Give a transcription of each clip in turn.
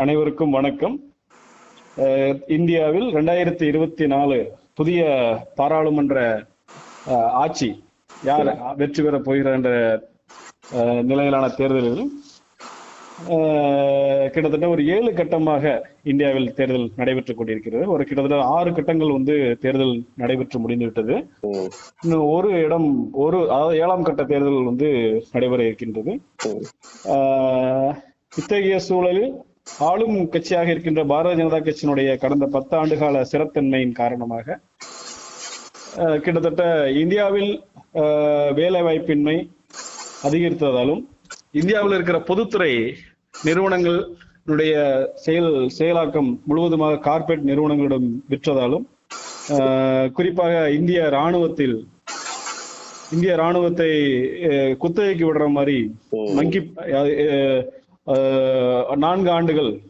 அனைவருக்கும் வணக்கம். அஹ், இந்தியாவில் ரெண்டாயிரத்தி இருபத்தி நாலு புதிய பாராளுமன்ற ஆட்சி யார் வெற்றி பெற போகிறார் என்ற நிலையிலான தேர்தலில் கிட்டத்தட்ட ஒரு ஏழு கட்டமாக இந்தியாவில் தேர்தல் நடைபெற்றுக் கொண்டிருக்கிறது. ஒரு கிட்டத்தட்ட ஆறு கட்டங்கள் வந்து தேர்தல் நடைபெற்று முடிந்துவிட்டது இன்னும் ஒரு இடம் ஒரு அதாவது ஏழாம் கட்ட தேர்தல் வந்து நடைபெற இருக்கின்றது. ஆஹ் இத்தகைய சூழலில் ஆளும் கட்சியாக இருக்கின்ற பாரதிய ஜனதா கட்சியினுடைய கடந்த பத்து ஆண்டுகால சிறத்தன்மையின் காரணமாக கிட்டத்தட்ட இந்தியாவில் வேலை வாய்ப்பின்மை அதிகரித்ததாலும் இந்தியாவில் இருக்கிற பொதுத்துறை நிறுவனங்களுடைய செயல் செயலாக்கம் முழுவதுமாக கார்ப்பரேட் நிறுவனங்களிடம் விற்றதாலும் ஆஹ் குறிப்பாக இந்திய ராணுவத்தில் இந்திய ராணுவத்தை குத்தகைக்கு விடுற மாதிரி ம். நான்கு ஆண்டுகள்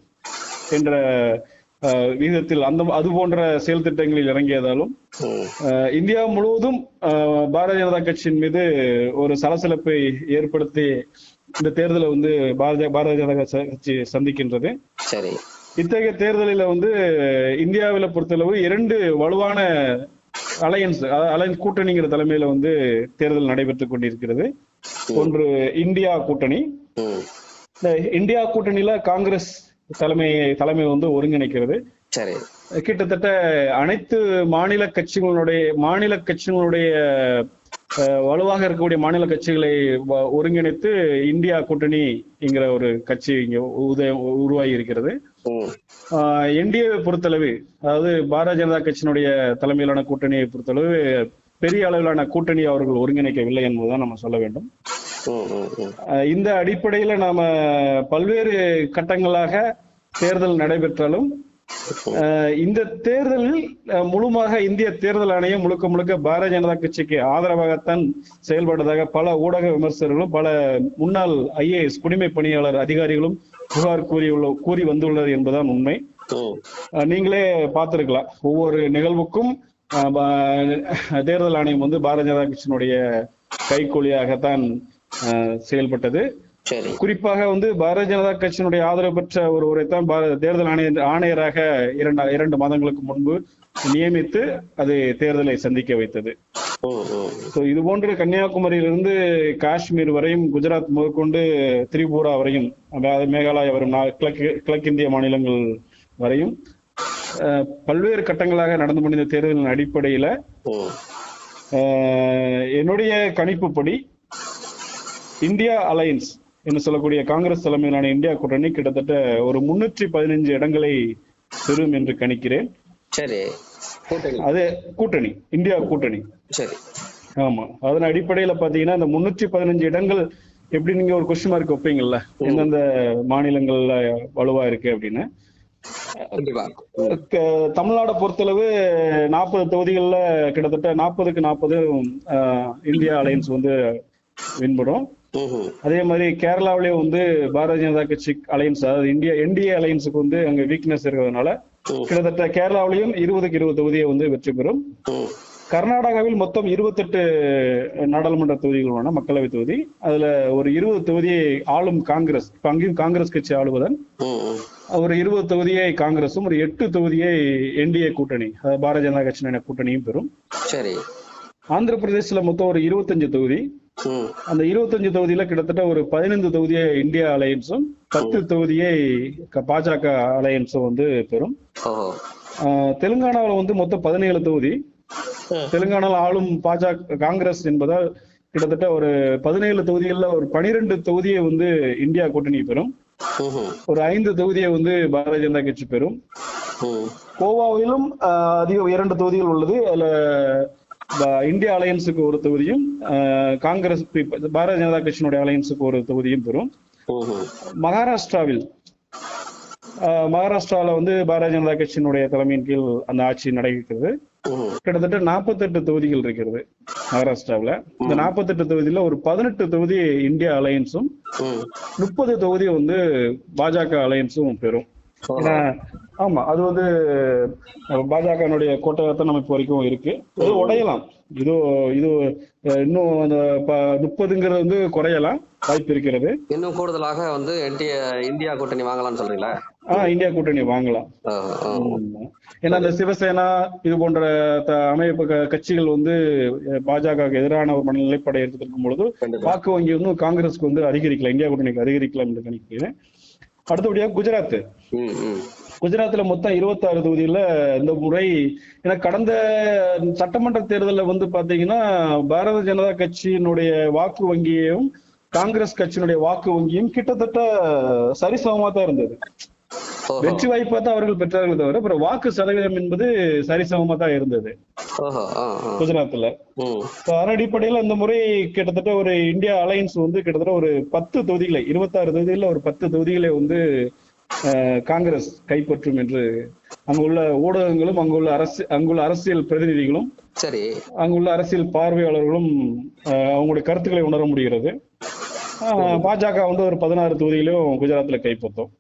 என்ற விகிதத்தில் அந்த அது போன்ற செயல் திட்டங்களில் இறங்கியதாலும் இந்தியா முழுவதும் பாரதிய ஜனதா கட்சியின் மீது ஒரு சலசலப்பை ஏற்படுத்தி இந்த தேர்தலை வந்து பாரதிய பாரதிய ஜனதா கட்சி சந்திக்கின்றது. சரி. இத்தகைய தேர்தலில் வந்து இந்தியாவில பொறுத்தளவு இரண்டு வலுவான அலையன்ஸ் அலையன்ஸ் கூட்டணிங்கிற தலைமையில வந்து தேர்தல் நடைபெற்றுக் கொண்டிருக்கிறது. ஒன்று இந்தியா கூட்டணி. இந்த இந்தியா கூட்டணியில காங்கிரஸ் தலைமை தலைமை வந்து ஒருங்கிணைக்கிறது. சரி. கிட்டத்தட்ட அனைத்து மாநில கட்சிகளுடைய மாநில கட்சிகளுடைய வலுவாக இருக்கக்கூடிய மாநில கட்சிகளை ஒருங்கிணைத்து இந்தியா கூட்டணிங்கிற ஒரு கட்சி இங்க உருவாகி இருக்கிறது. என்டிஏவை பொறுத்தளவு அதாவது பாரதிய ஜனதா கட்சியினுடைய தலைமையிலான கூட்டணியை பொறுத்தளவு பெரிய அளவிலான கூட்டணி அவர்கள் ஒருங்கிணைக்கவில்லை என்பதுதான் நம்ம சொல்ல வேண்டும். இந்த அடிப்படையில நாம பல்வேறு கட்டங்களாக தேர்தல் நடைபெற்றாலும் இந்த தேர்தலில் முழுமாக இந்திய தேர்தல் ஆணையம் முழுக்க முழுக்க பாரதிய ஜனதா கட்சிக்கு ஆதரவாகத்தான் செயல்பட்டதாக பல ஊடக விமர்சகர்களும் பல முன்னாள் ஐஏஎஸ் குடிமை பணியாளர் அதிகாரிகளும் புகார் கூறியுள்ள கூறி வந்துள்ளது என்பதுதான் உண்மை. நீங்களே பார்த்திருக்கலாம். ஒவ்வொரு நிகழ்வுக்கும் தேர்தல் ஆணையம் வந்து பாரதிய ஜனதா கட்சியினுடைய கைகூலியாகத்தான் செயல்பட்டது. குறிப்பாக வந்து பாரதிய ஜனதா கட்சியினுடைய ஆதரவு பெற்ற ஒருவரைத்தான் பார- தேர்தல் ஆணைய ஆணையராக இரண்டு இரண்டு மாதங்களுக்கு முன்பு நியமித்து அது தேர்தலை சந்திக்க வைத்தது. இது போன்று கன்னியாகுமரியிலிருந்து காஷ்மீர் வரையும் குஜராத் முதற்கொண்டு திரிபுரா வரையும் அதாவது மேகாலயா வரும் கிழக்கு கிழக்கிந்திய மாநிலங்கள் வரையும் பல்வேறு கட்டங்களாக நடந்து முடிந்த தேர்தலின் அடிப்படையில என்னுடைய கணிப்புப்படி இந்தியா அலையன்ஸ் என்று சொல்லக்கூடிய காங்கிரஸ் தலைமையிலான இந்தியா கூட்டணி கிட்டத்தட்ட ஒரு முன்னூற்றி பதினைஞ்சு இடங்களை பெறும் என்று கணிக்கிறேன். சரி. அது கூட்டணி இந்தியா கூட்டணி. சரி. ஆமா. அதன் அடிப்படையில பாத்தீங்கன்னா இந்த முன்னூற்றி பதினஞ்சு இடங்கள் எப்படி நீங்க ஒரு கொஸ்டின் மார்க் வைப்பீங்கல்ல? எந்தெந்த மாநிலங்கள்ல வலுவா இருக்கு அப்படின்னு. தமிழ்நாடை பொறுத்தளவு நாற்பது தொகுதிகள்ல கிட்டத்தட்ட நாற்பதுக்கு நாற்பது இந்தியா அலையன்ஸ் வந்து வின் பண்ணும் அதே மாதிரி கேரளாவிலேயும் வந்து பாரதிய ஜனதா கட்சி அலையன்ஸ் அதாவது இந்தியா என்டிஏ அலையன்ஸுக்கு வந்து அங்க வீக்னஸ் இருக்கிறதுனால கிட்டத்தட்ட கேரளாவிலையும் இருபதுக்கு இருபது தொகுதியை வந்து வெற்றி பெறும். கர்நாடகாவில் மொத்தம் இருபத்தெட்டு நாடாளுமன்ற தொகுதிகள் உள்ளன மக்களவை தொகுதி. அதுல ஒரு இருபது தொகுதியை ஆளும் காங்கிரஸ் இப்ப அங்கேயும் காங்கிரஸ் கட்சி ஆளுவதன் ஒரு இருபது தொகுதியை காங்கிரசும் ஒரு எட்டு தொகுதியை என்டிஏ கூட்டணி அதாவது பாரதிய ஜனதா கட்சியின கூட்டணியும் பெறும். சரி. ஆந்திர பிரதேசல மொத்தம் ஒரு இருபத்தஞ்சு தொகுதி. அந்த இருபத்தஞ்சு தொகுதியில கிட்டத்தட்ட ஒரு பதினைந்து தொகுதியை இந்தியா அலையன்ஸும் பத்து தொகுதியை பாஜக அலையன்ஸும் வந்து பெறும். தெலுங்கானாவுல வந்து மொத்தம் பதினேழு தொகுதி. ம், தெலுங்கானால ஆளும் பாஜக காங்கிரஸ் என்பதால் கிட்டத்தட்ட ஒரு பதினேழு தொகுதிகள்ல ஒரு பனிரெண்டு தொகுதியை வந்து இந்தியா கூட்டணி பெறும். ஒரு ஐந்து தொகுதியை வந்து பாரதிய ஜனதா கட்சி பெறும். கோவாவிலும் அதிக இரண்டு தொகுதிகள் உள்ளது. அதுல இந்தியா அலையன்ஸுக்கு ஒரு தொகுதியும் காங்கிரஸ் பாரதிய ஜனதா கட்சியினுடைய அலையன்ஸுக்கு ஒரு தொகுதியும் பெறும். மகாராஷ்டிராவில் ஆஹ், மகாராஷ்டிரால வந்து பாரதிய ஜனதா கட்சியினுடைய தலைமையின் கீழ் அந்த ஆட்சி நடைபெறுகிறது ம், கிட்டத்தட்ட நாற்பத்தெட்டு தொகுதிகள் இருக்கிறது மகாராஷ்டிராவில். இந்த நாற்பத்தெட்டு தொகுதியில ஒரு பதினெட்டு தொகுதி இந்தியா அலையன்ஸும் முப்பது தொகுதி வந்து பாஜக அலையன்ஸும் பெறும். ஆமா அது வந்து பாஜகனுடைய கோட்டையத்தான் நம்ம இப்போ வரைக்கும் இருக்கு. இது உடையலாம். இது இது இன்னும் அந்த முப்பதுங்கிறது வந்து குறையலாம். வாய்ப்பு இருக்கிறது. இன்னும் கூடுதலாக வந்து இந்தியா கூட்டணி வாங்கலாம்னு சொல்றீங்களா? ஆஹ் இந்தியா கூட்டணி வாங்கலாம். ஏன்னா இந்த சிவசேனா இது போன்ற அமைப்பு கட்சிகள் வந்து பாஜக எதிரான ஒரு நிலைப்பாடை எடுத்திருக்கும் பொழுது வாக்கு வங்கி வந்து காங்கிரஸ்க்கு வந்து அதிகரிக்கலாம் இந்தியா கூட்டணிக்கு அதிகரிக்கலாம் என்று நினைக்கிறேன். அடுத்தபடியா குஜராத். குஜராத்ல மொத்தம் 26 தொகுதியில இந்த முறை ஏன்னா கடந்த சட்டமன்ற தேர்தல்ல வந்து பாத்தீங்கன்னா பாரதிய ஜனதா கட்சியினுடைய வாக்கு வங்கியையும் காங்கிரஸ் கட்சியினுடைய வாக்கு வங்கியும் கிட்டத்தட்ட சரிசமமா தான் இருந்தது. வெற்றி வாய்ப்பா தான் அவர்கள் பெற்றார்கள் தவிர அப்புறம் வாக்கு சதவீதம் என்பது சரிசமமா தான் இருந்தது. குஜராத்ல. அதன் அடிப்படையில இந்த முறை கிட்டத்தட்ட ஒரு இந்தியா அலையன்ஸ் வந்து கிட்டத்தட்ட ஒரு பத்து தொகுதிகளை இருபத்தாறு தொகுதிகளில் ஒரு பத்து தொகுதிகளை வந்து காங்கிரஸ் கைப்பற்றும் என்று அங்குள்ள ஊடகங்களும் அங்குள்ள அரசு அங்குள்ள அரசியல் பிரதிநிதிகளும் சரி. அங்குள்ள அரசியல் பார்வையாளர்களும் அவங்களுடைய கருத்துக்களை உணர முடிகிறது. பாஜக வந்து ஒரு பதினாறு தொகுதியிலும் குஜராத்ல கைப்பற்றும்.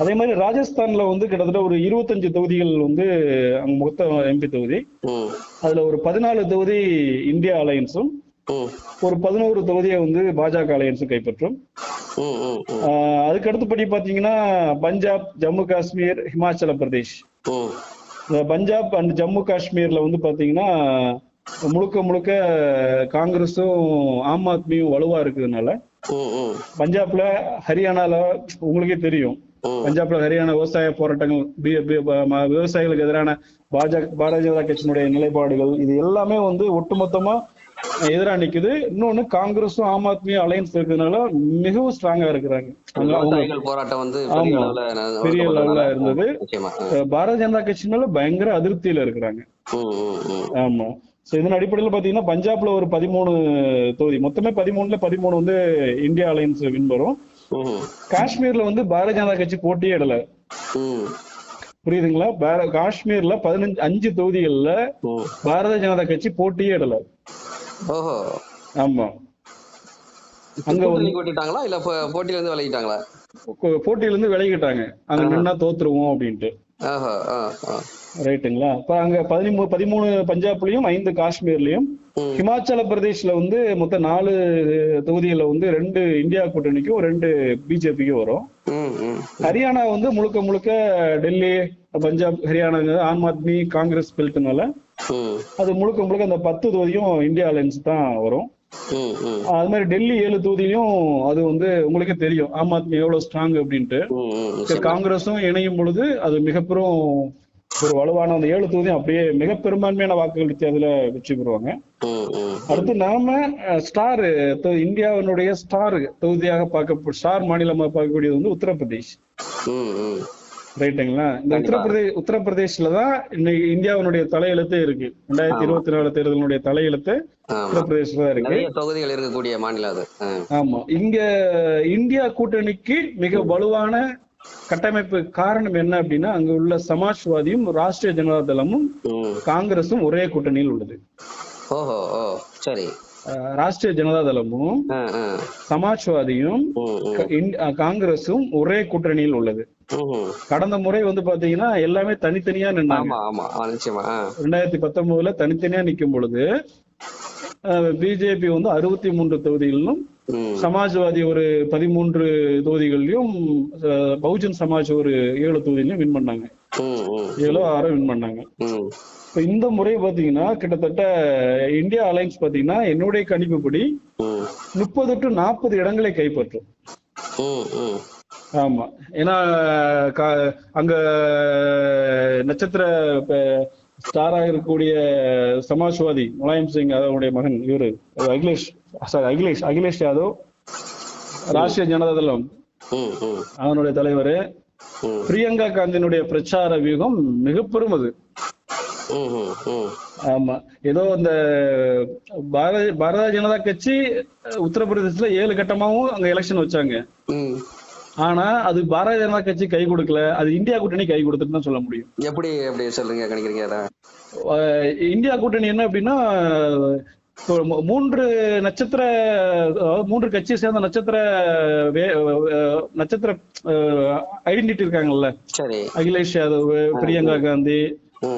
அதே மாதிரி ராஜஸ்தான்ல வந்து கிட்டத்தட்ட ஒரு இருபத்தஞ்சு தொகுதிகள் வந்து அங்க மொத்தம் எம்பி தொகுதி. அதுல ஒரு பதினாலு தொகுதி இந்தியா அலையன்ஸும் ஒரு பதினோரு தொகுதியை வந்து பாஜக அலையன்ஸும் கைப்பற்றும். அதுக்கு அடுத்தபடி பாத்தீங்கன்னா பஞ்சாப் ஜம்மு காஷ்மீர் ஹிமாச்சல பிரதேஷ். இந்த பஞ்சாப் அண்ட் ஜம்மு காஷ்மீர்ல வந்து பாத்தீங்கன்னா முழுக்க முழுக்க காங்கிரஸும் ஆம் ஆத்மியும் வலுவா இருக்கிறதுனால பஞ்சாப்ல ஹரியானால உங்களுக்கே தெரியும். பஞ்சாப்ல ஹரியானா விவசாய போராட்டங்கள் விவசாயிகளுக்கு எதிரான பாஜக பாரதிய ஜனதா கட்சியினுடைய நிலைப்பாடுகள் இது எல்லாமே வந்து ஒட்டுமொத்தமா எதிரா நிக்குது. இன்னொன்னு காங்கிரஸும் ஆம் ஆத்மியும் அலையன்ஸ் இருக்கிறதுனால மிகவும் ஸ்ட்ராங்கா இருக்கிறாங்க. பெரிய லெவல்ல இருந்தது. பாரதிய ஜனதா கட்சினால பயங்கர அதிருப்தியில இருக்கிறாங்க. ஆமா. சோ இதன் அடிப்படையில் பாத்தீங்கன்னா பஞ்சாப்ல ஒரு பதிமூணு தொகுதி. மொத்தமே பதிமூணுல பதிமூணு வந்து இந்தியா அலையன்ஸ் வின் வரும். காஷ்மீர்ல வந்து பாரதிய ஜனதா கட்சி போட்டியே இடல புரியுதுங்களா? பார- காஷ்மீர்ல பதினஞ்சு அஞ்சு தொகுதிகள்ல பாரதிய ஜனதா கட்சி போட்டியே இடல ஆமா. அங்க போட்டியில இருந்து விலகிட்டாங்களா? போட்டியில இருந்து விலகிட்டாங்க. அங்க நின்னா தோத்துருவோம் அப்படின்ட்டு. ரைட்டுங்களா அப்ப அங்க பதிமூணு பதிமூணு பஞ்சாப்லயும் ஐந்து காஷ்மீர்லயும் ஹிமாச்சல பிரதேஷ்ல வந்து மொத்தம் நாலு தொகுதிகள்ல வந்து ரெண்டு இந்தியா கூட்டணிக்கும் ரெண்டு பிஜேபிக்கும் வரும். ஹரியானா வந்து முழுக்க முழுக்க டெல்லி பஞ்சாப் ஹரியானா ஆம் ஆத்மி காங்கிரஸ் பெல்ட்னால அது முழுக்க முழுக்க அந்த பத்து தொகுதியும் இந்தியா அலையன்ஸ் தான் வரும். அது மாதிரி டெல்லி ஏழு தொகுதியிலும் அது வந்து உங்களுக்கே தெரியும் ஆம் ஆத்மி எவ்வளவு ஸ்ட்ராங் அப்படின்ட்டு. காங்கிரஸும் இணையும் பொழுது அது மிகப்பெரும் ஒரு வலுவான அந்த ஏழு தொகுதியும் அப்படியே மிக பெரும்பான்மையான வாக்குகள் வித்தியாசத்துல வெற்றி பெறுவாங்க. அடுத்து நாம ஸ்டார் இந்தியாவினுடைய ஸ்டார் தொகுதியாக பார்க்க ஸ்டார் மாநிலமா பார்க்கக்கூடியது வந்து உத்தரப்பிரதேஷ். ரைட்டுங்களா இந்த உத்தரப்பிரதேஷ் உத்தரப்பிரதேஷ்ல தான் இன்னைக்கு இந்தியாவினுடைய தலையெழுத்தே இருக்கு. ரெண்டாயிரத்தி இருபத்தி நாலு தேர்தலினுடைய தலையெழுத்து உத்தரப்பிரதேஷ்ல தான் இருக்கு. தொகுதிகள் இருக்கக்கூடிய மாநிலம் அது. ஆமா. இங்க இந்தியா கூட்டணிக்கு மிக வலுவான கட்டமைப்பு காரணம் என்ன அப்படின்னா அங்க உள்ள சமாஜ்வாதியும் ராஷ்டிரிய ஜனதா தளமும் காங்கிரஸும் ஒரே கூட்டணியில் உள்ளது. ஓஹோ சரி. ராஷ்டிரிய ஜனதா தளமும் சமாஜ்வாதியும் காங்கிரஸும் ஒரே கூட்டணியில் உள்ளது. கடந்த முறை வந்து பாத்தீங்கன்னா எல்லாமே தனித்தனியா நின்னாங்க. ரெண்டாயிரத்தி பத்தொன்பதுல தனித்தனியா நிக்கும் பொழுது பிஜேபி வந்து அறுபத்தி மூன்று தொகுதிகளிலும் சமாஜ்வாதி ஒரு பதிமூன்று தொகுதிகளிலும் பகுஜன் சமாஜ் ஒரு ஏழு தொகுதியிலும் வின் பண்ணாங்க. ஏழோ ஆறோ வின் பண்ணாங்க. இப்ப இந்த முறை பாத்தீங்கன்னா கிட்டத்தட்ட இந்தியா அலைன்ஸ் பாத்தீங்கன்னா என்னுடைய கணிப்புப்படி முப்பது டு நாற்பது இடங்களை கைப்பற்றும். ஆமா. ஏன்னா அங்க நட்சத்திர ஸ்டாரா இருக்கக்கூடிய சமாஜ்வாதி முலாயம் சிங் அவருடைய மகன் இவரு. அகிலேஷ் சாரி அகிலேஷ் அகிலேஷ் யாதவ் ராஷ்டிரிய ஜனதா தளம். அவனுடைய தலைவர். பிரியங்கா காந்தியினுடைய பிரச்சார வியூகம் மிக பெரும் அது ஆமா. ஏதோ இந்த பாரதிய பாரதிய ஜனதா கட்சி உத்தரப்பிரதேசத்துல ஏழு கட்டமாவும் அங்க எலெக்ஷன் வச்சாங்க. ஆனா அது பாரதிய ஜனதா கட்சி கை கொடுக்கல. அது இந்தியா கூட்டணி கை கொடுத்துட்டு தான் சொல்ல முடியும். எப்படி எப்படி சொல்றீங்க கணிக்கிறீங்க இந்தியா கூட்டணி என்ன அப்படின்னா மூன்று நட்சத்திர அதாவது மூன்று கட்சியை சேர்ந்த நட்சத்திர நட்சத்திர ஐடென்டிட்டி இருக்காங்கல்ல? அகிலேஷ் யாதவ் பிரியங்கா காந்தி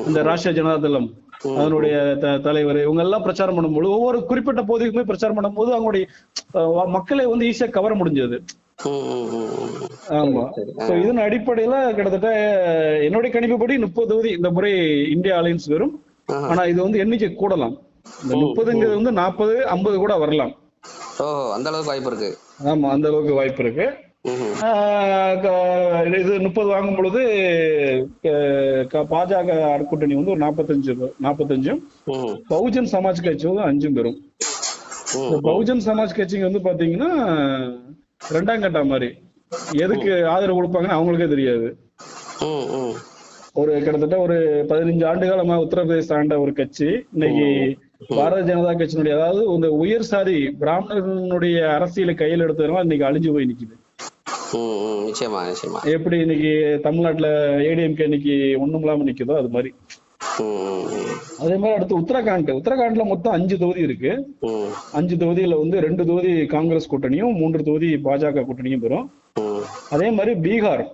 இந்த ராஷ்டிரிய ஜனதா தளம் அதனுடைய தலைவர் இவங்க எல்லாம் பிரச்சாரம் பண்ணும்போது ஒவ்வொரு குறிப்பிட்ட பகுதிக்குமே பிரச்சாரம் பண்ணும்போது அவங்களுடைய மக்களை வந்து ஈஸியா கவர முடிஞ்சது. ஆமா. இதன் அடிப்படையில கிட்டத்தட்ட என்னுடைய கணிப்புப்படி முப்பது தொகுதி இந்த முறை இந்தியா அலையன்ஸ் வரும். ஆனா இது வந்து எண்ணிக்கை கூடலாம். இந்த முப்பதுங்கிறது வந்து நாற்பது ஐம்பது கூட வரலாம். ஓஹோ அந்த அளவுக்கு வாய்ப்பு இருக்கு. ஆமா அந்த அளவுக்கு வாய்ப்பு இருக்கு. இது முப்பது வாங்கும் பொழுது பாஜக கூட்டணி வந்து ஒரு நாற்பத்தஞ்சு நாற்பத்தஞ்சும் பகுஜன் சமாஜ் கட்சி வந்து அஞ்சும் பெறும். பகுஜன் சமாஜ் கட்சிக்கு வந்து பாத்தீங்கன்னா ரெண்டாம் கட்டா மாதிரி. எதுக்கு ஆதரவு கொடுப்பாங்கன்னு அவங்களுக்கே தெரியாது. ஒரு கிட்டத்தட்ட ஒரு பதினஞ்சு ஆண்டு காலமா உத்தரப்பிரதேச ஆண்ட ஒரு கட்சி. இன்னைக்கு பாரதிய ஜனதா கட்சியினுடைய அதாவது இந்த உயர் சாதி பிராமணர்களுடைய அரசியலை கையில் எடுத்ததுனால இன்னைக்கு அழிஞ்சு போய் நிக்குது. நிச்சயமா நிச்சயமா. எப்படி இன்னைக்கு தமிழ்நாட்டுல ஏடிஎம்கே இன்னைக்கு ஒண்ணும் இல்லாம நிக்குதோ அது மாதிரி. அதே மாதிரி அடுத்து உத்தரகாண்ட் உத்தரகாண்ட்ல மொத்தம் அஞ்சு தொகுதி இருக்கு. அஞ்சு தொகுதியில வந்து ரெண்டு தொகுதி காங்கிரஸ் கூட்டணியும் மூன்று தொகுதி பாஜக கூட்டணியும் பெறும். அதே மாதிரி பீகார்.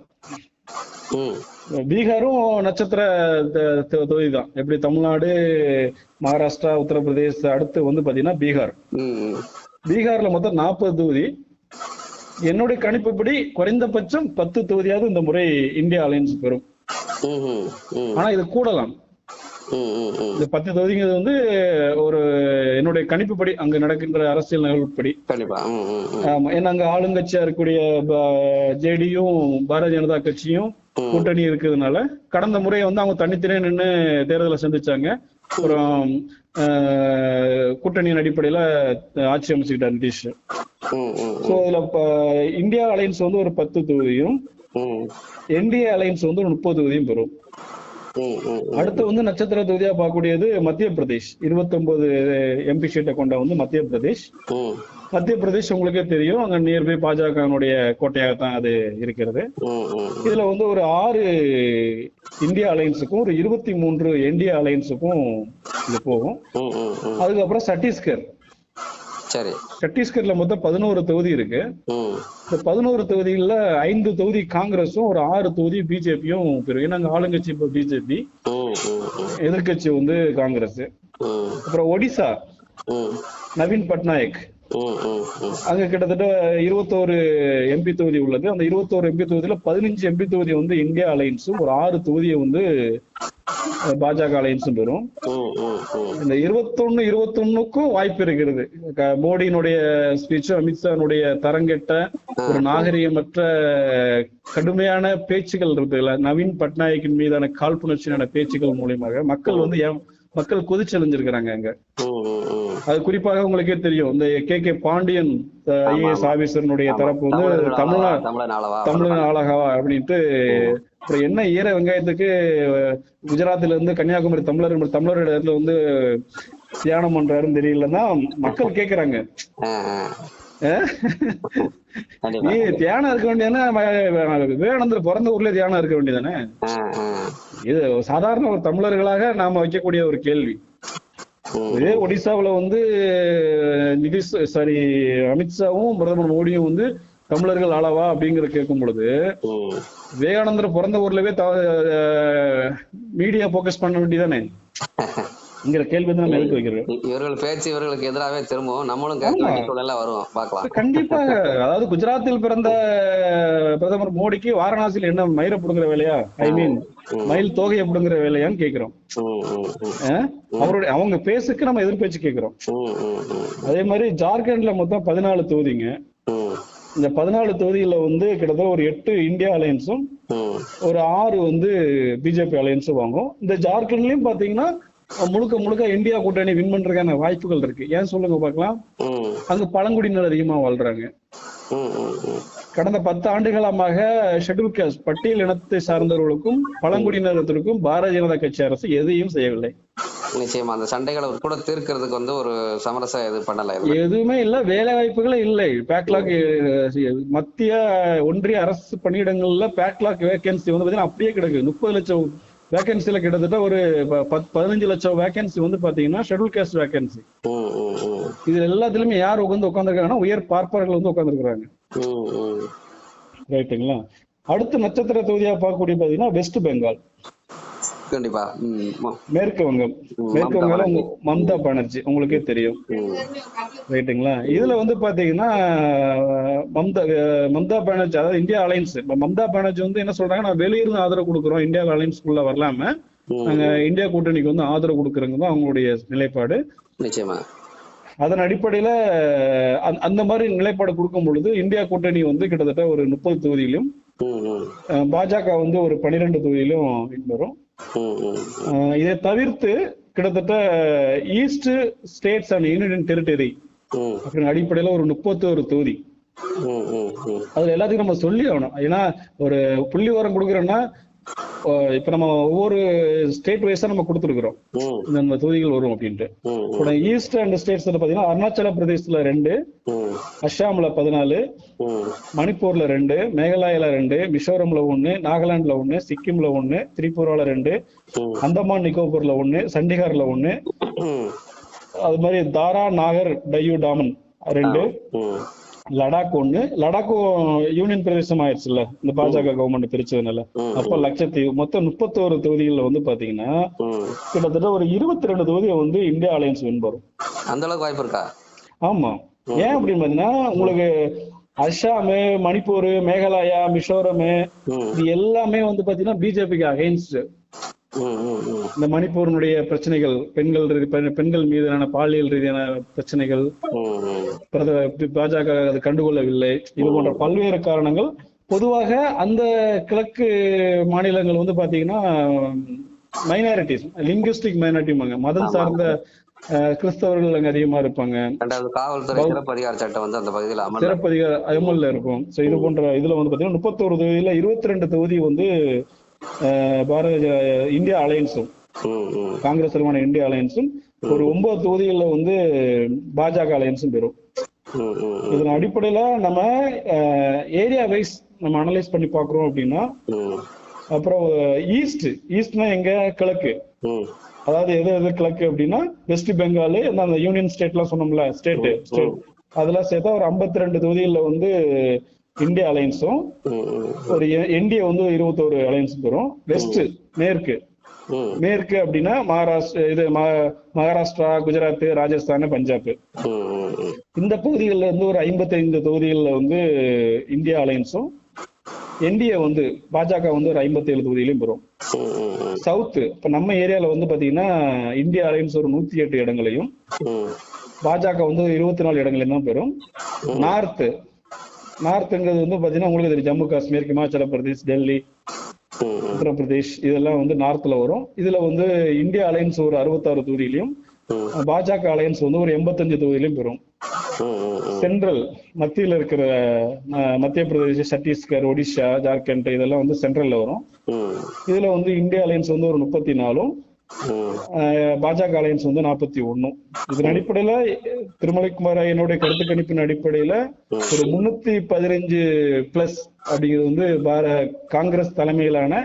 பீகாரும் நட்சத்திர தொகுதி தான். எப்படி தமிழ்நாடு மகாராஷ்டிரா உத்தரப்பிரதேஷ் அடுத்து வந்து பாத்தீங்கன்னா பீகார். பீகார்ல மொத்தம் நாற்பது தொகுதி. என்னுடைய கணிப்புப்படி குறைந்தபட்சம் பத்து தொகுதியாவது இந்த முறை இந்தியா அலையன்ஸ் பெறும். ஆனா இது கூடலாம். இந்த பத்து தொகுதிங்கிறது வந்து ஒரு என்னுடைய கணிப்புப்படி அங்க நடக்கின்ற அரசியல் நிகழ்வுப்படி. ஆமா ஏன்னா அங்க ஆளுங்கட்சியா இருக்கக்கூடிய ஜேடியும் பாரதிய ஜனதா கட்சியும் கூட்டணி இருக்கிறதுனால கடந்த முறை வந்து அவங்க தனித்தனியே நின்று தேர்தலை சந்திச்சாங்க. அப்புறம் கூட்டணியின் அடிப்படையில ஆட்சி அமைச்சுக்கிட்டார் நிதிஷ். சோ இதுல இந்தியா அலையன்ஸ் வந்து ஒரு பத்து தொகுதியும். என்டிஏ அலையன்ஸ் வந்து ஒரு முப்பது தொகுதியும் பெறும். அடுத்து வந்து நட்சத்திர தொகுதியா பார்க்கக்கூடியது மத்திய பிரதேஷ் 29 எம்பி சீட்டை கொண்ட வந்து மத்திய பிரதேஷ் மத்திய பிரதேஷ் உங்களுக்கே தெரியும். அங்க நியர்பை பாஜகனுடைய கோட்டையாகத்தான் அது இருக்கிறது. இதுல வந்து ஒரு ஆறு இந்தியா அலையன்ஸுக்கும் ஒரு இருபத்தி மூன்று என்டிஏ அலையன்ஸுக்கும் இது போகும். அதுக்கப்புறம் சத்தீஸ்கர் சரி. சத்தீஸ்கர்ல மொத்தம் பதினோரு தொகுதி இருக்கு. இந்த பதினோரு தொகுதியில ஐந்து தொகுதி காங்கிரஸும் ஒரு ஆறு தொகுதி பிஜேபியும் பெறும் ஏன்னா அங்க ஆளுங்கட்சி இப்போ பிஜேபி. எதிர்க்கட்சி வந்து காங்கிரஸ். அப்புறம் ஒடிசா. நவீன் பட்நாயக். அங்க கிட்டத்தட்ட இருபத்தோரு எம்பி தொகுதி உள்ளது. அந்த இருபத்தோரு எம்பி தொகுதியில பதினஞ்சு எம்பி தொகுதி வந்து இந்தியா அலையன்ஸும் ஒரு ஆறு தொகுதியை வந்து பாஜக அலையன்ஸும் பெறும். இந்த இருபத்தொன்னு இருபத்தொன்னுக்கும் வாய்ப்பு இருக்கிறது மோடியினுடைய ஸ்பீச் அமித்ஷானுடைய தரங்கெட்ட ஒரு நாகரிகமற்ற கடுமையான பேச்சுகள் இருக்குல்ல. நவீன் பட்நாயக்கின் மீதான காழ்ப்புணர்ச்சியான பேச்சுக்கள் மூலியமாக மக்கள் வந்து மக்கள் கொதிச்செழிஞ்சிருக்கிறாங்க அங்க. அது குறிப்பாக உங்களுக்கே தெரியும். இந்த கே கே பாண்டியன் ஐஏஎஸ் ஆபீசருடைய தரப்பு வந்து தமிழ்நா தமிழன் ஆளகவா அப்படின்ட்டு அப்புறம் என்ன ஈர வெங்காயத்துக்கு குஜராத்ல இருந்து கன்னியாகுமரி தமிழர் தமிழர் இடத்துல வந்து தியானம் பண்றாருன்னு தெரியலன்னா மக்கள் கேக்குறாங்க. நீ தியானம் இருக்க வேண்டியதானே விவேகானந்தர் பிறந்த ஊர்ல தியானம் இருக்க வேண்டியதானே. இது சாதாரண ஒரு தமிழர்களாக நாம வைக்கக்கூடிய ஒரு கேள்வி. இதே ஒடிசாவுல வந்து நிதிஷ் சாரி அமித்ஷாவும் பிரதமர் மோடியும் வந்து தமிழர்கள் அளவா அப்படிங்கிற கேட்கும் பொழுது. விவேகானந்தர் பிறந்த ஊர்லவே மீடியா போக்கஸ் பண்ண வேண்டியதானே இங்கிற கேள்வி வந்து நம்ம எதுக்கு வைக்கிறோம் இவர்கள் பேச்சு இவர்களுக்கு எதிராகவே திரும்பவும். நம்மளும் கேட்க வேண்டிய சூழ்நிலை வரும் பார்க்கலாம். கண்டிப்பாக அதாவது குஜராத்தில் பிறந்த பிரதமர் மோடிக்கு வாரணாசியில் என்ன மயிரை பிடுங்குற வேலையா? ஐ மீன் மயில் தோகையை பிடுங்குற வேலையான்னு கேக்குறோம்? அவருடைய அவங்க பேசுக்கு நம்ம எதிர்பேச்சு கேக்குறோம். அதே மாதிரி ஜார்க்கண்ட்ல மொத்தம் பதினாலு தொகுதிங்க. இந்த பதினாலு தொகுதியில வந்து கிட்டத்தட்ட ஒரு எட்டு இந்தியா அலையன்ஸும். ஒரு ஆறு வந்து பிஜேபி அலையன்ஸும் வாங்கும் இந்த ஜார்க்கண்ட்லயும் பாத்தீங்கன்னா முழுக்க முழுக்க இந்தியா கூட்டணி வின் பண்றதுக்கான வாய்ப்புகள் இருக்கு. ஏன் சொல்லுங்க பார்க்கலாம்? ம், அங்க பழங்குடியினர் அதிகமா வாழ்றாங்க. கடந்த பத்து ஆண்டுகாலமாக ஷெட்யூல் காஸ்ட் பட்டியல் இனத்தை சார்ந்தவர்களுக்கும் பழங்குடியினத்திற்கும் பாரதிய ஜனதா கட்சி அரசு எதையும் செய்யவில்லை. நிச்சயமா அந்த சண்டைகளை கூட தீர்க்கிறதுக்கு வந்து ஒரு சமரச இது பண்ணல. எதுவுமே இல்ல வேலை வாய்ப்புகளே இல்லை. பேக்லாக் மத்திய ஒன்றிய அரசு பணியிடங்கள்ல பேக்லாக் வேகன்சி வந்து பாத்தீங்கன்னா அப்படியே கிடக்கு. முப்பது லட்சம் வேகன்சில கிட்டத்தட்ட ஒரு பதினஞ்சு லட்சம் வேகன்சி வந்து பாத்தீங்கன்னா ஷெட்யூல் காஸ்ட் வேகன்சி ம், ம், ம். இது எல்லாத்துலயுமே யார் உட்காந்து உட்காந்துருக்காங்கன்னா உயர் பார்ப்பவர்கள் வந்து உட்காந்துருக்காங்க. ரைட்டுங்களா அடுத்து நட்சத்திர தொகுதியா பார்க்கக்கூடிய பாத்தீங்கன்னா வெஸ்ட் பெங்கால் கண்டிப்பா. மேற்கு வங்கம் மேற்கு உங்க- மம்தா பானர்ஜி உங்களுக்கே தெரியும். ரைட்டுங்களா? இதுல வந்து பாத்தீங்கன்னா மம்தா மம்தா பானர்ஜி அதாவது இந்தியா அலைன்ஸ் இப்ப மம்தா பானர்ஜி வந்து என்ன சொல்றாங்க? நான் வெளியிருந்து ஆதரவு கொடுக்குறோம். இந்தியா அலைன்ஸ்குள்ள வரலாம நாங்க இந்தியா கூட்டணிக்கு வந்து ஆதரவு கொடுக்குறோங்க தான் அவங்களுடைய நிலைப்பாடு. நிச்சயமா. அதன் அடிப்படையில அந்த- மாதிரி நிலைப்பாடு கொடுக்கும் பொழுது இந்தியா கூட்டணி வந்து கிட்டத்தட்ட ஒரு முப்பது தொகுதியிலும் பாஜக வந்து ஒரு பன்னிரெண்டு தொகுதியிலும் வரும் இதை தவிர்த்து கிட்டத்தட்ட east states and union territory ம் அப்படிங்கிற அடிப்படையில ஒரு முப்பத்தோரு தொகுதி. ம் ம் ம் அதுல எல்லாத்துக்கும் நம்ம சொல்லி ஆகணும் ஏன்னா ஒரு புள்ளி விவரம் கொடுக்குறோம்னா இப்ப நம்ம ஒவ்வொரு ஸ்டேட் வைஸா நம்ம கொடுத்துருக்குறோம். ம். இந்த தொகுதிகள் வரும் அப்படின்ட்டு. ஈஸ்ட் அண்ட் ஸ்டேட்ஸ்ல பாத்தீங்கன்னா அருணாச்சல பிரதேசத்துல ரெண்டு அஸ்ஸாம்ல பதினாலு மணிப்பூர்ல ரெண்டு மேகாலயால ரெண்டு மிசோரம்ல ஒண்ணு நாகாலாந்துல ஒண்ணு சிக்கிம்ல ஒண்ணு திரிபுரால ரெண்டு அந்தமான் நிக்கோபர்ல ஒண்ணு சண்டிகார்ல ஒண்ணு. அது மாதிரி தாரா நாகர் டையூ டாமன் ரெண்டு. லடாக் ஒண்ணு. லடாக்கும் யூனியன் பிரதேசம் ஆயிடுச்சுல்ல. இந்த பாஜக கவர்மெண்ட் பிரிச்சதுனால. அப்ப லட்சத்தீவு மொத்தம் முப்பத்தோரு தொகுதிகள்ல வந்து பாத்தீங்கன்னா கிட்டத்தட்ட ஒரு இருபத்தி ரெண்டு தொகுதியை வந்து இந்தியா அலையன்ஸ் வின் வரும் அந்த அளவுக்கு வாய்ப்பு இருக்கா? ஆமா. ஏன் அப்படின்னு பாத்தீங்கன்னா உங்களுக்கு அஸ்ஸாமு மணிப்பூர் மேகாலயா மிசோரம் இது எல்லாமே வந்து பாத்தீங்கன்னா பிஜேபிக்கு அகைன்ஸ்ட் இந்த மணிப்பூரினுடைய பிரச்சனைகள் பெண்கள் பெண்கள் மீதான பாலியல் ரீதியான பிரச்சனைகள் பாஜக அது கண்டுகொள்ளவில்லை. இது போன்ற பல்வேறு காரணங்கள். பொதுவாக அந்த கிழக்கு மாநிலங்கள் வந்து பாத்தீங்கன்னா மைனாரிட்டிஸ் லிங்குஸ்டிக் மைனாரிட்டிமாங்க மதம் சார்ந்த கிறிஸ்தவர்கள் அங்க அதிகமா இருப்பாங்க. காவல்துறை சிறப்பு அதிகார சட்டம் வந்து அந்த பகுதியில் அமல் சிறப்பதிக அமல்ல இருக்கும். சோ இது போன்ற இதுல வந்து பாத்தீங்கன்னா முப்பத்தோரு தொகுதியில இருபத்தி ரெண்டு தொகுதி வந்து பாரத இந்தியா அலையன்ஸும் காங்கிரஸ் தலைமையான இந்தியா அலையன்ஸும் ஒரு ஒன்பது தொகுதிகளில் வந்து பாஜக அலையன்ஸும் பெறும். இதன் அடிப்படையில நம்ம ஏரியா வைஸ் நம்ம அனலைஸ் பண்ணி பார்க்குறோம் அப்படின்னா அப்புறம் ஈஸ்ட் ஈஸ்ட்னா எங்க? கிழக்கு. அதாவது எது எது கிழக்கு அப்படின்னா வெஸ்ட் பெங்கால் அந்த யூனியன் ஸ்டேட்லாம் சொன்னோம்ல ஸ்டேட் ஸ்டேட் அதெல்லாம் சேர்த்தா ஒரு 52 ரெண்டு தொகுதிகளில் வந்து இந்தியா அலையன்ஸும் ஒரு என்டிஏ வந்து இருபத்தோரு அலையன்ஸ் பெறும் வெஸ்ட் மேற்கு. மேற்கு அப்படின்னா மகாராஷ்டிரா இது மகாராஷ்டிரா குஜராத் ராஜஸ்தான் பஞ்சாப். இந்த பகுதிகளில் இருந்து ஒரு 55 தொகுதிகளில் வந்து இந்தியா அலையன்ஸும் என்டிஏ வந்து பாஜக வந்து ஒரு 57 தொகுதியிலையும் பெறும். ம் ம் ம். சவுத் இப்ப நம்ம ஏரியால வந்து பாத்தீங்கன்னா இந்தியா அலையன்ஸ் ஒரு நூத்தி எட்டு இடங்களையும் பாஜக வந்து இருபத்தி நாலு இடங்களையும் தான் பெறும். நார்த் நார்த்துங்கிறது வந்து பாத்தீங்கன்னா உங்களுக்கு தெரியும். ஜம்மு காஷ்மீர் ஹிமாச்சல பிரதேஷ் டெல்லி உத்தரப்பிரதேஷ் இதெல்லாம் வந்து நார்த்ல வரும். இதுல வந்து இந்தியா அலையன்ஸ் ஒரு அறுபத்தாறு தொகுதியிலையும் பாஜக அலையன்ஸ் வந்து ஒரு எண்பத்தஞ்சு தொகுதியிலையும் பெறும். சென்ட்ரல் மத்தியில இருக்கிற மத்திய பிரதேஷ் சத்தீஸ்கர் ஒடிஷா ஜார்க்கண்ட் இதெல்லாம் வந்து சென்ட்ரல்ல வரும். இதுல வந்து இந்தியா அலையன்ஸ் வந்து ஒரு முப்பத்தி நாலும் பாஜக அலையன்ஸ் வந்து நாற்பத்தி ஒண்ணும் இதன் அடிப்படையில திருமலைக்குமார் என்னுடைய கருத்து கணிப்பின் அடிப்படையில ஒரு முன்னூத்தி பதினஞ்சு பிளஸ் அப்படிங்கிறது வந்து பார காங்கிரஸ் தலைமையிலான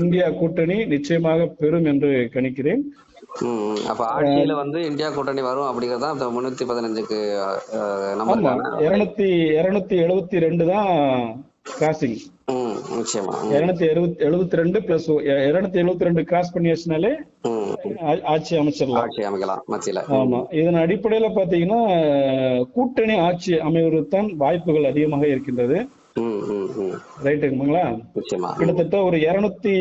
இந்தியா கூட்டணி நிச்சயமாக பெறும் என்று கணிக்கிறேன். அப்ப ஆட்சியில வந்து இந்தியா கூட்டணி வரும் அப்படிங்கறது தான் அந்த முன்னூத்தி பதினஞ்சுக்கு இருநூத்தி இருநூத்தி எழுபத்தி ரெண்டு தான் கிராசிங் இருநூத்தி எழுபத்தி எழுபத்தி ரெண்டு பிளஸ் இருநூத்தி எழுபத்தி ரெண்டு கிராஸ் பண்ணியாச்சுனாலே ஆட்சி அமைச்சிடலாம். ஆட்சி அமைக்கலாம் மத்தியில. ஆமா. இதன் அடிப்படையில பாத்தீங்கன்னா கூட்டணி ஆட்சி அமைவதற்கு தான் வாய்ப்புகள் அதிகமாக இருக்கின்றது. ரைட்டுங்களா கிட்டத்தட்ட ஒரு இருநூத்தி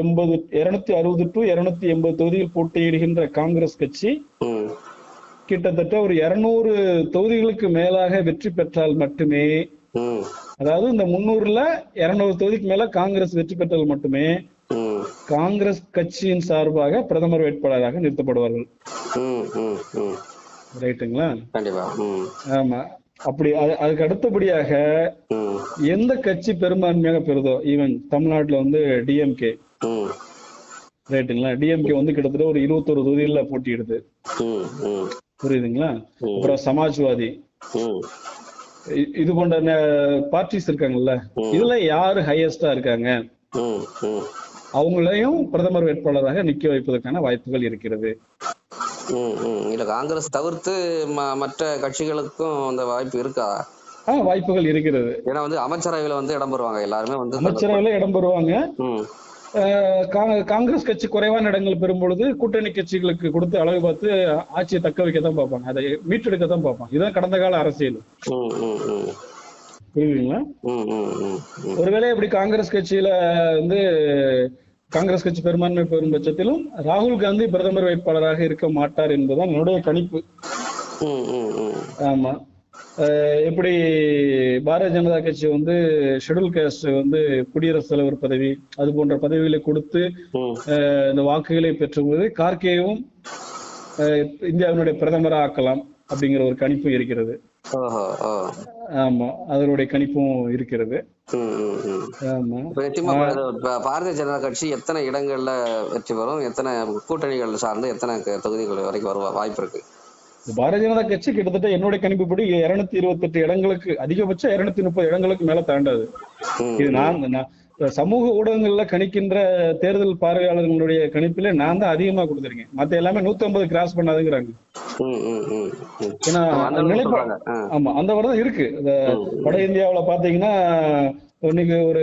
எண்பது இருநூத்தி அறுபது டு இருநூத்தி எண்பது தொகுதியில் போட்டியிடுகின்ற காங்கிரஸ் கட்சி கிட்டத்தட்ட ஒரு இருநூறு தொகுதிகளுக்கு மேலாக வெற்றி பெற்றால் மட்டுமே அதாவது இந்த முன்னூறுல இருநூறு தொகுதிக்கு மேல காங்கிரஸ் வெற்றி பெற்றால் மட்டுமே காங்கிரஸ் கட்சியின் சார்பாக பிரதமர் வேட்பாளராக நிறுத்தப்படுவார்கள். ரைட்டுங்களா? ஆமா. அப்படி அது- அதுக்கு அடுத்தபடியாக எந்த கட்சி பெரும்பான்மையாக பெறுதோ ஈவன் தமிழ்நாட்டுல வந்து டிஎம்கே ரைட்டுங்களா? டிஎம்கே வந்து கிட்டத்தட்ட ஒரு இருபத்தொரு தொகுதிகளில் போட்டியிடுது. புரியுதுங்களா. அப்புறம் சமாஜ்வாதி. இது போன்ற பார்ட்டிஸ் இருக்காங்கல்ல. இதுல யாரு ஹையஸ்டா இருக்காங்க? அவங்களையும் பிரதமர் வேட்பாளராக நிக்க வைப்பதற்கான வாய்ப்புகள் இருக்கிறது. இல்ல காங்கிரஸ் தவிர்த்து மற்ற கட்சிகளுக்கும் அந்த வாய்ப்பு இருக்கா? வாய்ப்புகள் இருக்கிறது. ஏன்னா வந்து அமைச்சரவையில வந்து இடம் பெறுவாங்க. எல்லாருமே வந்து அமைச்சரவையில இடம் பெறுவாங்க. காங்கிரஸ் கட்சி குறைவான இடங்கள் பெறும் பொழுது கூட்டணி கட்சிகளுக்கு கொடுத்து அளவு பார்த்து ஆட்சியை தக்க வைக்க தான் பார்ப்பாங்க. அதை மீட்டெடுக்க தான் பார்ப்பாங்க. இதுதான் கடந்த கால அரசியல். புரியுதுங்களா? ஒருவேளை இப்படி காங்கிரஸ் கட்சியில வந்து காங்கிரஸ் கட்சி பெரும்பான்மை பெறும் பட்சத்திலும் ராகுல் காந்தி பிரதமர் வேட்பாளராக இருக்க மாட்டார் என்பதுதான் என்னுடைய கணிப்பு. ஆமா. எப்படி பாரதிய ஜனதா கட்சி வந்து ஷெட்யூல் கேஸ்ட் வந்து குடியரசுத் தலைவர் பதவி அது போன்ற பதவிகளை கொடுத்து இந்த வாக்குகளை பெற்றும்போது கார்கேவும் இந்தியாவினுடைய பிரதமராக ஆக்கலாம் அப்படிங்கிற ஒரு கணிப்பு இருக்கிறது. ஆமா அதனுடைய கணிப்பும் இருக்கிறது. பாரதிய ஜனதா கட்சி எத்தனை இடங்கள்ல வெற்றி பெறும்? எத்தனை கூட்டணிகள் சார்ந்து எத்தனை தொகுதிகள் வரைக்கும் வருவா வாய்ப்பு இருக்கு? பாரதிய ஜனதா கட்சி கிட்டத்தட்ட என்னுடைய கணிப்புப்படி இருநூத்தி இருபத்தி எட்டு இடங்களுக்கு அதிகபட்சம் இருநூத்தி முப்பது இடங்களுக்கு மேல தாண்டாது. இது நான் சமூக ஊடகங்கள்ல கணிக்கின்ற தேர்தல் பார்வையாளர்களுடைய கணிப்பில நான் தான் அதிகமா கொடுத்துருக்கேன். மத்த எல்லாமே நூத்தி ஐம்பது கிராஸ் பண்ணாதுங்கிறாங்க ஏன்னா ஆமா, அந்த அளவுக்கு நிலைப்பா சொல்றாங்க. ஆ. ஆமா அந்த வரதான் இருக்கு. இந்த வட இந்தியாவுல பாத்தீங்கன்னா இன்னைக்கு ஒரு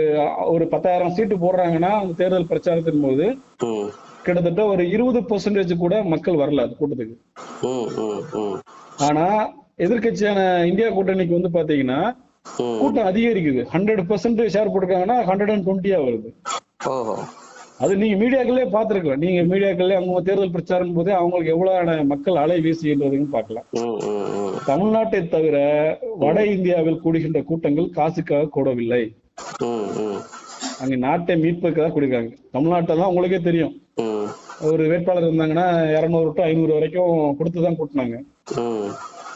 ஒரு பத்தாயிரம் சீட்டு போடுறாங்கன்னா அந்த தேர்தல் பிரச்சாரத்தின் போது ம். கிட்டத்தட்ட ஒரு இருபது பெர்சன்டேஜ் கூட மக்கள் வரல அது கூட்டத்துக்கு. ஆனா எதிர்க்கட்சியான இந்தியா கூட்டணிக்கு வந்து பாத்தீங்கன்னா கூட்டம் அதிகரிக்குது. ஹண்ட்ரட் பர்சன்ட் ஷேர் போட்டிருக்காங்கன்னா ஹண்ட்ரட் அண்ட் டுவெண்ட்டியா வருது. அது நீங்க மீடியாக்களே பாத்துருக்கலாம் நீங்க மீடியாக்கள்ல அவங்க தேர்தல் பிரச்சாரம் போதே அவங்களுக்கு எவ்வளவு மக்கள் அலை வீசுகின்றதுன்னு பார்க்கலாம். தமிழ்நாட்டை தவிர வட இந்தியாவில் கூடுகின்ற கூட்டங்கள் காசுக்காக கூடவில்லை. அங்க நாட்டை மீட்பதற்காக கூடியிருக்காங்க. தமிழ்நாட்டை தான் உங்களுக்கே தெரியும். ஒரு வேட்பாளர் இருந்தாங்கன்னா இருநூறு டு ஐநூறு வரைக்கும் கொடுத்து தான் கூட்டினாங்க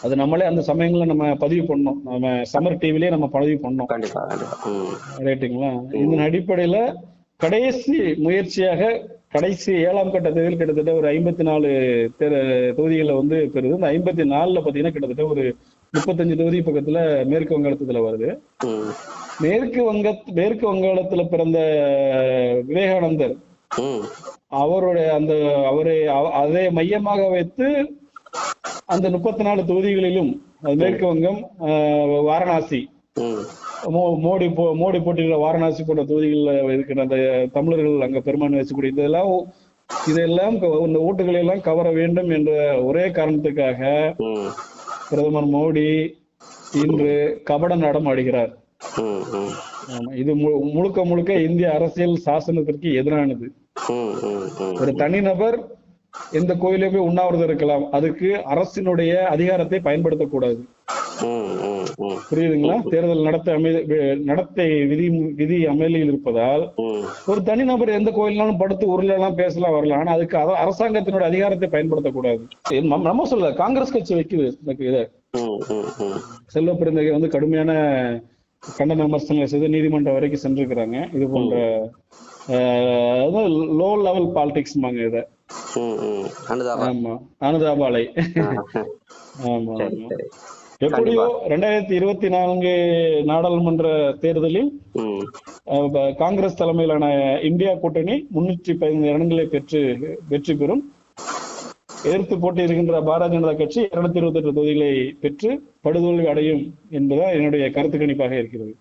அது நம்மளே அந்த சமயங்கள்ல நம்ம பதிவு பண்ணோம். நம்ம சம்மர் டிவிலேயே நம்ம பதிவு பண்ணோம். ரைட்டுங்களா? இதன் அடிப்படையில கடைசி முயற்சியாக கடைசி ஏழாம் கட்ட தேர்தல் கிட்டத்தட்ட ஒரு ஐம்பத்தி நாலு தொகுதிகளை வந்து பெறுது. இந்த ஐம்பத்தி நாலுல பாத்தீங்கன்னா கிட்டத்தட்ட ஒரு முப்பத்தஞ்சு தொகுதி பக்கத்துல மேற்கு வங்காளத்துல வருது. மேற்கு வங்க மேற்கு வங்காளத்துல பிறந்த விவேகானந்தர் அவருடைய அந்த அவரை அவ- அதை மையமாக வைத்து அந்த முப்பத்தி நாலு தொகுதிகளிலும் மேற்கு வங்கம் வாரணாசி மோடி போ மோடி போட்டியில வாரணாசி போன்ற தொகுதிகளில் இருக்கிற அந்த தமிழர்கள் அங்க பெரும்பான்மை வச்சக்கூடிய இதெல்லாம் இதெல்லாம் இந்த ஓட்டுகளை எல்லாம் கவர வேண்டும் என்ற ஒரே காரணத்துக்காக பிரதமர் மோடி இன்று கபட நாடம் ஆடுகிறார். இது முழுக்க முழுக்க இந்திய அரசியல் சாசனத்திற்கு எதிரானது. ஒரு தனிநபர் எந்த கோயிலே போய் உண்ணாவிரதம் இருக்கலாம். அதுக்கு அரசினுடைய அதிகாரத்தை பயன்படுத்தக்கூடாது. புரியுதுங்களா? தேர்தல் நடத்த அமை நடத்தை விதி விதி அமலில் இருப்பதால் ஒரு தனிநபர் எந்த கோயில்னாலும் படுத்து உருளெல்லாம் பேசலாம் வரலாம். ஆனா அதுக்கு அத- அரசாங்கத்தினுடைய அதிகாரத்தை பயன்படுத்தக்கூடாது. இது நம்ம சொல்ல காங்கிரஸ் கட்சி வைக்குது இதை. ம் செல்வ பெருந்தகை வந்து கடுமையான கண்டன விமர்சனங்களை செய்து நீதிமன்றம் வரைக்கும் சென்றிருக்கிறாங்க. இது போன்ற லோ லெவல் பாலிடிக்ஸ்மாங்க இதை. ஆமா. அனுதாபாலை. ஆமா எப்படியோ ரெண்டாயிரத்தி இருபத்தி நான்கு நாடாளுமன்ற தேர்தலில் காங்கிரஸ் தலைமையிலான இந்தியா கூட்டணி முன்னூற்றி பதினைந்து இடங்களை பெற்று வெற்றி பெறும். எதிர்த்து போட்டியிடுகின்ற பாரதிய ஜனதா கட்சி இருநூத்தி இருபத்தி எட்டு தொகுதிகளை பெற்று படுதோல்வி அடையும் என்பதுதான் என்னுடைய கருத்து கணிப்பாக இருக்கிறது.